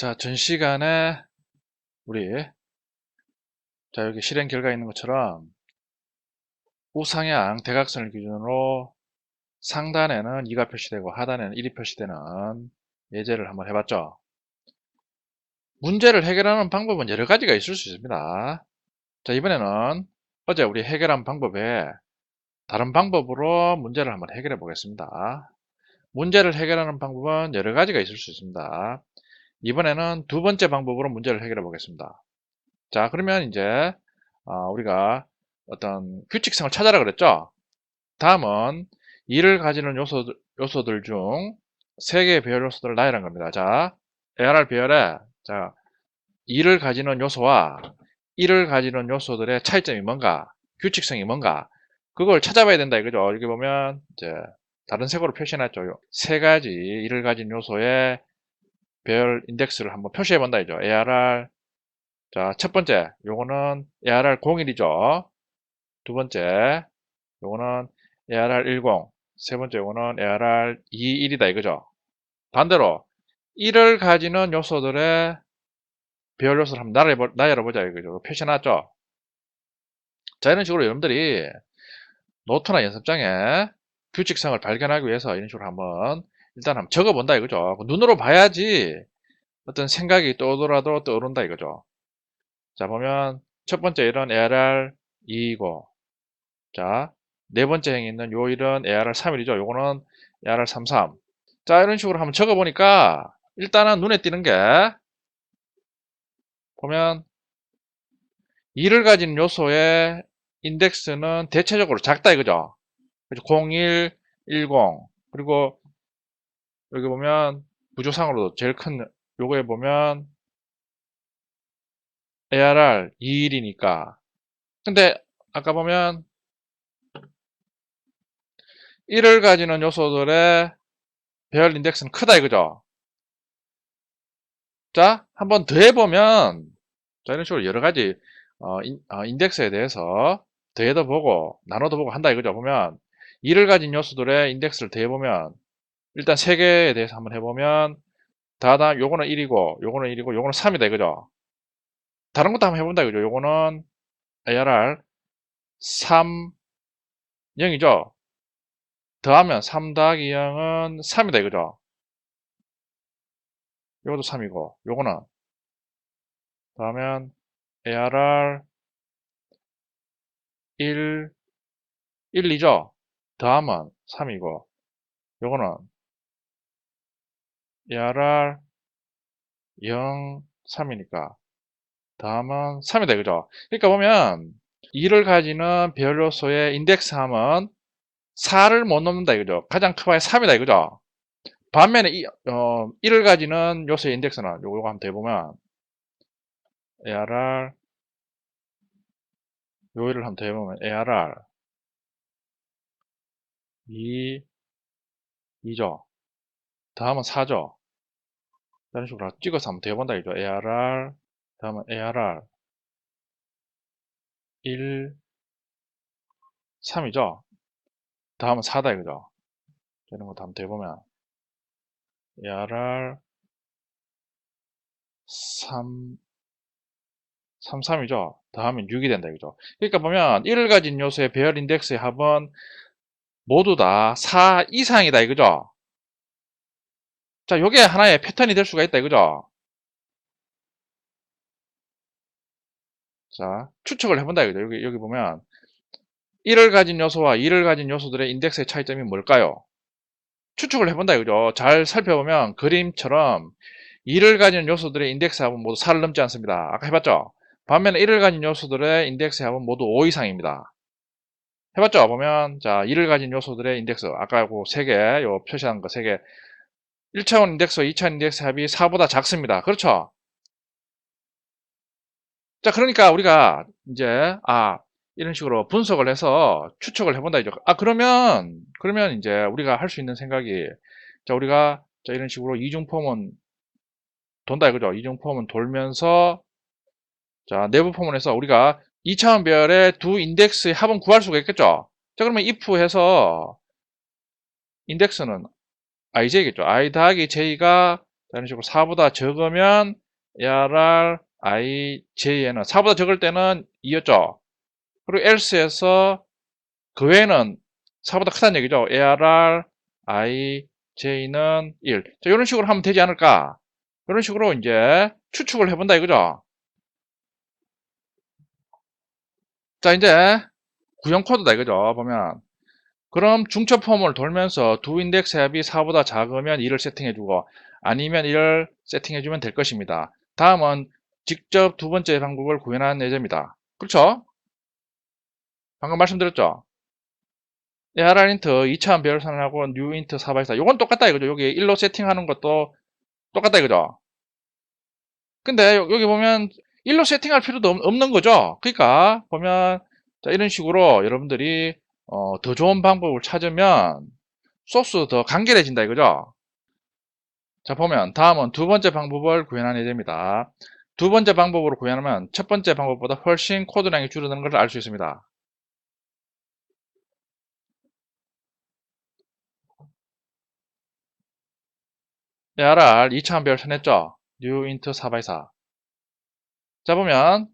자, 전 시간에 우리 자 여기 실행 결과 있는 것처럼 우상향 대각선을 기준으로 상단에는 2가 표시되고 하단에는 1이 표시되는 예제를 한번 해봤죠. 문제를 해결하는 방법은 여러 가지가 있을 수 있습니다. 자, 이번에는 어제 우리 해결한 방법에 다른 방법으로 문제를 한번 해결해 보겠습니다. 문제를 해결하는 방법은 여러 가지가 있을 수 있습니다. 이번에는 두 번째 방법으로 문제를 해결해 보겠습니다. 자, 그러면 이제 어, 우리가 어떤 규칙성을 찾아라 그랬죠? 다음은 이를 가지는 요소들, 요소들 중 세 개의 배열 요소들을 나열한 겁니다. 자, ARR 배열에 자, 이를 가지는 요소와 이를 가지는 요소들의 차이점이 뭔가, 규칙성이 뭔가, 그걸 찾아봐야 된다 이거죠. 여기 보면 이제 다른 색으로 표시해놨죠. 세 가지 이를 가진 요소의 배열 인덱스를 한번 표시해 본다 이죠. ARR 자, 첫 번째 요거는 ARR 01이죠. 두 번째 요거는 ARR 10. 세 번째 요거는 ARR 21이다 이거죠. 반대로 1을 가지는 요소들의 배열 요소를 한번 나열해 보자 이거죠. 표시해 놨죠. 자, 이런 식으로 여러분들이 노트나 연습장에 규칙성을 발견하기 위해서 이런 식으로 한번 일단 한번 적어본다 이거죠. 눈으로 봐야지 어떤 생각이 떠오르라도 떠오른다 이거죠. 자 보면 첫 번째 일은 ARR 2이고 자 네 번째 행에 있는 요 일은 ARR 3일이죠. 요거는 ARR 33. 자 이런 식으로 한번 적어보니까 일단은 눈에 띄는 게 보면 2를 가진 요소의 인덱스는 대체적으로 작다 이거죠. 01, 10 그리고 여기 보면 구조상으로도 제일 큰 요거에 보면 ARR 21이니까. 근데 아까 보면 1을 가지는 요소들의 배열 인덱스는 크다 이거죠? 자 한번 더 해보면 자 이런 식으로 여러가지 어, 인, 어, 인덱스에 대해서 더해도 보고 나눠도 보고 한다 이거죠? 보면 1을 가진 요소들의 인덱스를 더해보면 일단 3개에 대해서 한번 해보면 다다 요거는 1이고 요거는 1이고 요거는 3이다 이거죠? 다른 것도 한번 해본다 이거죠? 요거는 ARR 3 0이죠? 더하면 3 더하기 0은 3이다 이거죠? 요것도 3이고 요거는 더하면 ARR 1 1, 2죠? 더하면 3이고 요거는 ARR 0, 3이니까. 다음은 3이다 그죠? 그러니까 보면 2를 가지는 배열 요소의 인덱스 함은 4를 못 넘는다 이거죠? 가장 크봐야 3이다 이거죠? 반면에 이, 어, 1을 가지는 요소의 인덱스는 요거 한번 더해보면 ARR 요일을 한번 더해보면 ARR 2 2죠? 다음은 4죠 이런 식으로 찍어서 한번 더 해본다 이죠 ARR 다음은 ARR 1 3이죠 다음은 4다 이거죠 이런 것도 한번 더 해보면 ARR 3 3, 3이죠. 다음은 6이 된다. 이거죠. 그러니까 보면 1을 가진 요소의 배열 인덱스의 합은 모두 다 4 이상이다. 이거죠. 자, 요게 하나의 패턴이 될 수가 있다. 이거죠. 자, 추측을 해본다. 이거죠. 여기, 여기 보면 1을 가진 요소와 2를 가진 요소들의 인덱스의 차이점이 뭘까요? 추측을 해본다. 이거죠. 잘 살펴보면 그림처럼 2를 가진 요소들의 인덱스 합은 모두 4를 넘지 않습니다. 아까 해봤죠? 반면에 1을 가진 요소들의 인덱스 합은 모두 5 이상입니다. 해봤죠? 보면 자 1을 가진 요소들의 인덱스 아까 그 3개 요 표시한 거 3개 1차원 인덱스, 2차원 인덱스 합이 4보다 작습니다. 그렇죠? 자 그러니까 우리가 이제 아 이런 식으로 분석을 해서 추측을 해본다 이죠. 아 그러면 그러면 이제 우리가 할 수 있는 생각이 자 우리가 자 이런 식으로 이중폼은 돈다 이거죠. 이중폼은 돌면서 자, 내부 포문에서 우리가 2차원 배열의 두 인덱스의 합은 구할 수가 있겠죠. 자, 그러면 if 해서 인덱스는 ij겠죠. i 더하기 j가 이런 식으로 4보다 적으면 ARR, I, J에는 4보다 적을 때는 2였죠. 그리고 else에서 그 외에는 4보다 크다는 얘기죠. ARR, I, J는 1. 자, 이런 식으로 하면 되지 않을까? 이런 식으로 이제 추측을 해본다 이거죠. 자, 이제 구형 코드다 이거죠. 보면 그럼 중첩 폼을 돌면서 두 인덱스 합이 4보다 작으면 2를 세팅해주고 아니면 1을 세팅해주면 될 것입니다. 다음은 직접 두 번째 방법을 구현하는 예제입니다. 그렇죠? 방금 말씀드렸죠? ARR 인트 2차원 배열선하고 new int 4x4 요건 똑같다 이거죠. 여기 1로 세팅하는 것도 똑같다 이거죠. 근데 여- 여기 보면 1로 세팅할 필요도 없- 없는 거죠. 그러니까 보면 자, 이런 식으로 여러분들이 어, 더 좋은 방법을 찾으면 소스 더 간결해진다 이거죠. 자 보면 다음은 두 번째 방법을 구현하는 예제입니다. 두 번째 방법으로 구현하면 첫 번째 방법보다 훨씬 코드량이 줄어드는 것을 알 수 있습니다. ARR 2차원 배열 선했죠? new int 4x4 자 보면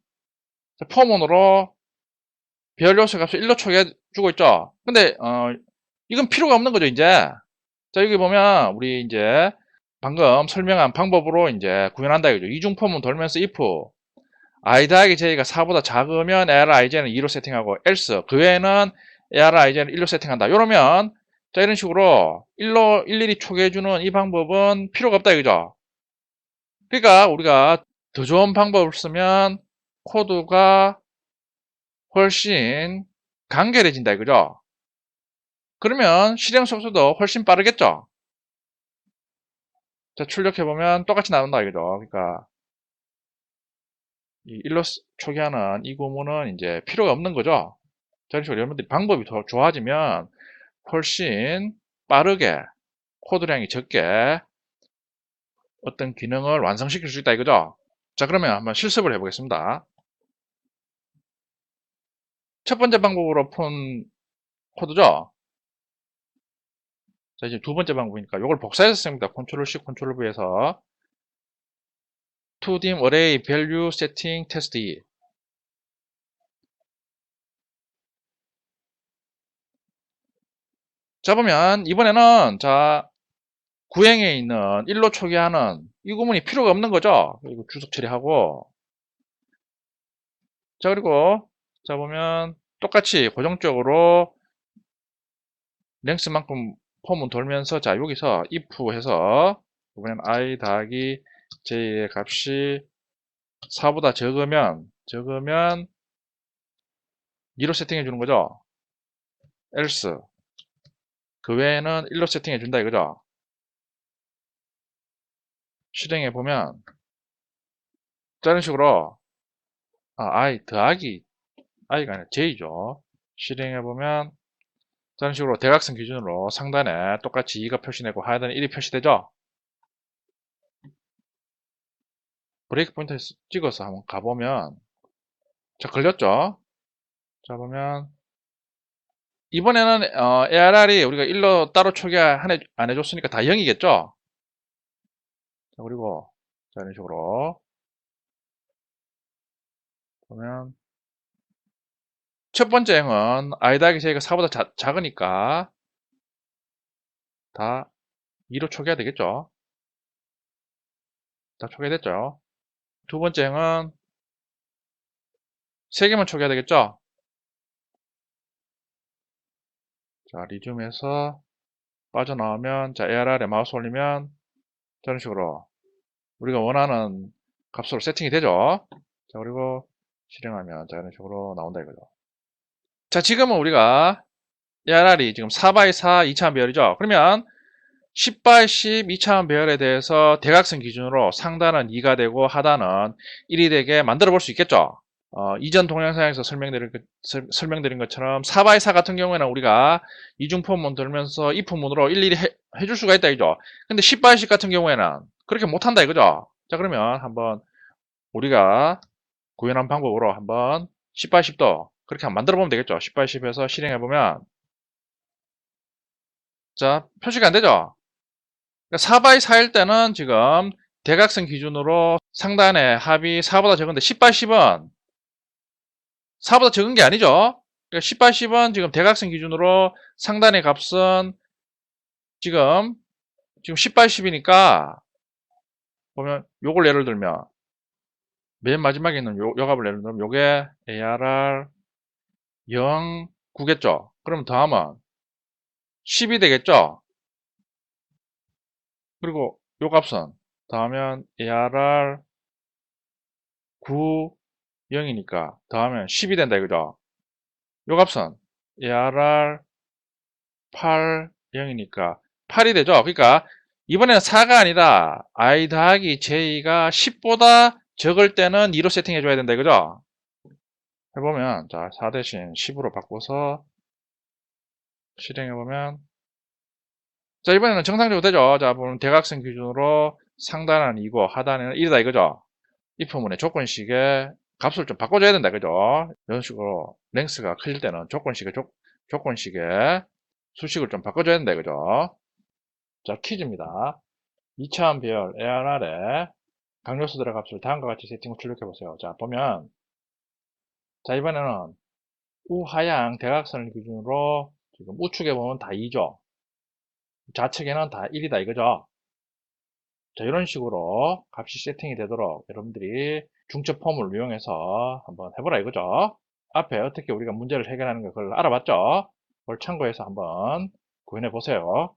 자, 포문으로 배열 요소 값을 1로 초기해주고 있죠? 근데 어, 이건 필요가 없는 거죠 이제. 자 여기 보면 우리 이제 방금 설명한 방법으로 이제 구현한다 이거죠. 이중 포문 돌면서 if. i 더하기 j가 4보다 작으면 AR ij는 2로 세팅하고 else. 그 외에는 AR ij는 1로 세팅한다. 이러면 자 이런 식으로 1로 일일이 초기해주는 이 방법은 필요가 없다 이거죠. 그러니까 우리가 더 좋은 방법을 쓰면 코드가 훨씬 간결해진다 이거죠? 그러면 실행 속도도 훨씬 빠르겠죠? 자 출력해보면 똑같이 나온다 이거죠? 그러니까 이 일로 스- 초기화는 이 구문은 이제 필요가 없는 거죠? 자, 이런 식으로 여러분들이 방법이 더 좋아지면 훨씬 빠르게 코드량이 적게 어떤 기능을 완성시킬 수 있다 이거죠? 자 그러면 한번 실습을 해보겠습니다 첫 번째 방법으로 푼 코드죠? 자 이제 두 번째 방법이니까 이걸 복사해서 씁니다. 컨트롤 C 컨트롤 V에서. 2dim array value setting test 2자 보면 이번에는 자 구행에 있는 1로 초기화는 이 구문이 필요가 없는 거죠? 그리고 주석 처리하고. 자 그리고 자 보면 똑같이 고정적으로 랭스만큼 폼은 돌면서 자 여기서 if 해서 이번엔 i 더하기 j의 값이 4보다 적으면 적으면 2로 세팅해 주는 거죠? else. 그 외에는 1로 세팅해 준다 이거죠? 실행해 보면 자, 이런 식으로 아, i 더하기 i가 아니라 j죠. 실행해 보면 이런 식으로 대각선 기준으로 상단에 똑같이 2가 표시되고 하단에 1이 표시되죠? 브레이크 포인트 찍어서 한번 가보면 자 걸렸죠? 자 보면 이번에는 어, ARR이 우리가 1로 따로 해, 안 해줬으니까 다 0이겠죠? 자 그리고 자 이런 식으로 보면 첫 번째 행은 i 더하기 j가 4보다 자, 작으니까 다 2로 초기화 되겠죠? 다 초기화됐죠? 두 번째 행은 3개만 초기화 되겠죠? 자 리즘에서 빠져나오면 자 ARR에 마우스 올리면 저런 식으로 우리가 원하는 값으로 세팅이 되죠? 자 그리고 실행하면 자 이런 식으로 나온다 이거죠 자 지금은 우리가 ARR이 지금 4x4 2차원 배열이죠. 그러면 10x10 2차원 배열에 대해서 대각선 기준으로 상단은 2가 되고 하단은 1이 되게 만들어 볼 수 있겠죠? 어, 이전 동영상에서 설명드린, 설명드린 것처럼 4x4 같은 경우에는 우리가 이중포문 들면서 이 포문으로 일일이 해, 해줄 수가 있다 이죠. 근데 10x10 같은 경우에는 그렇게 못한다 이거죠? 자 그러면 한번 우리가 구현한 방법으로 한번 10x10도 그렇게 한번 만들어 보면 되겠죠. 10x10에서 실행해 보면. 자 표시가 안 되죠? 4바이 4일 때는 지금 대각선 기준으로 상단의 합이 4보다 적은데 10바이 10은 4보다 적은 게 아니죠. 그러니까 10바이 10은 지금 대각선 기준으로 상단의 값은 지금 지금 10바이 10이니까 보면 요걸 예를 들면 맨 마지막에 있는 요, 요 값을 예를 들면 요게 ARR 0 9겠죠. 그럼 더하면 10이 되겠죠. 그리고 요 값은 더하면 ARR 9 0이니까 더하면 10이 된다 이거죠. 요 값은 ARR 8 0이니까 8이 되죠. 그러니까 이번에는 4가 아니라 i 더하기 j가 10보다 적을 때는 2로 세팅해 줘야 된다 이거죠. 해보면 자 4 대신 10으로 바꿔서 실행해보면 자 이번에는 정상적으로 되죠. 자 보면 대각선 기준으로 상단은 2고 하단은 1이다 이거죠. if문의 조건식에 값을 좀 바꿔줘야 된다 그죠. 이런 식으로 랭스가 커질 때는 조건식의 조, 조건식에 수식을 좀 바꿔줘야 된다 그죠. 자 퀴즈입니다. 2차원 배열 ARR에 강요수들의 값을 다음과 같이 세팅을 출력해 보세요. 자 보면 자 이번에는 우하향 대각선을 기준으로 지금 우측에 보면 다 2죠. 좌측에는 다 1이다 이거죠. 자 이런 식으로 값이 세팅이 되도록 여러분들이 중첩 폼을 이용해서 한번 해보라 이거죠. 앞에 어떻게 우리가 문제를 해결하는 걸 알아봤죠. 그걸 참고해서 한번 구현해 보세요.